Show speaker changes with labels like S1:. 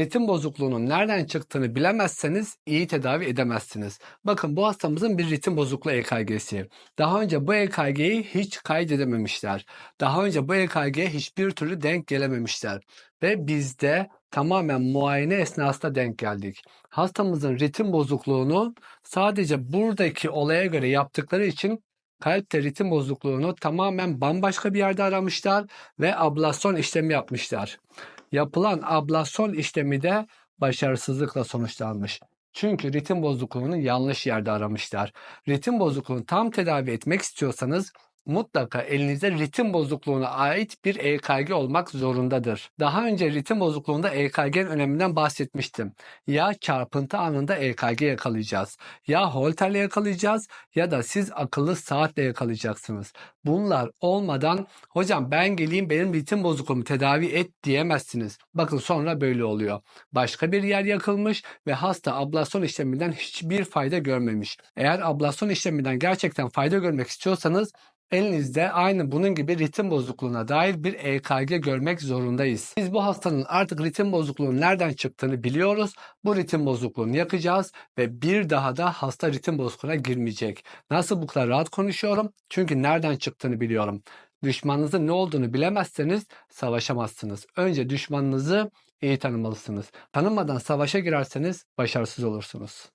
S1: Ritim bozukluğunun nereden çıktığını bilemezseniz iyi tedavi edemezsiniz. Bakın bu hastamızın bir ritim bozukluğu EKG'si. Daha önce bu EKG'yi hiç kaydedememişler. Daha önce bu EKG'ye hiçbir türlü denk gelememişler. Ve bizde tamamen muayene esnasında denk geldik. Hastamızın ritim bozukluğunu sadece buradaki olaya göre yaptıkları için kalpte ritim bozukluğunu tamamen bambaşka bir yerde aramışlar ve ablasyon işlemi yapmışlar. Yapılan ablasyon işlemi de başarısızlıkla sonuçlanmış. Çünkü ritim bozukluğunu yanlış yerde aramışlar. Ritim bozukluğunu tam tedavi etmek istiyorsanız mutlaka elinizde ritim bozukluğuna ait bir EKG olmak zorundadır. Daha önce ritim bozukluğunda EKG'nin öneminden bahsetmiştim. Ya çarpıntı anında EKG yakalayacağız, ya holterle yakalayacağız ya da siz akıllı saatle yakalayacaksınız. Bunlar olmadan hocam ben geleyim benim ritim bozukluğumu tedavi et diyemezsiniz. Bakın sonra böyle oluyor. Başka bir yer yakılmış ve hasta ablasyon işleminden hiçbir fayda görmemiş. Eğer ablasyon işleminden gerçekten fayda görmek istiyorsanız elinizde aynı bunun gibi ritim bozukluğuna dair bir EKG görmek zorundayız. Biz bu hastanın artık ritim bozukluğunun nereden çıktığını biliyoruz. Bu ritim bozukluğunu yakacağız ve bir daha da hasta ritim bozukluğuna girmeyecek. Nasıl bu kadar rahat konuşuyorum? Çünkü nereden çıktığını biliyorum. Düşmanınızın ne olduğunu bilemezseniz savaşamazsınız. Önce düşmanınızı iyi tanımalısınız. Tanımadan savaşa girerseniz başarısız olursunuz.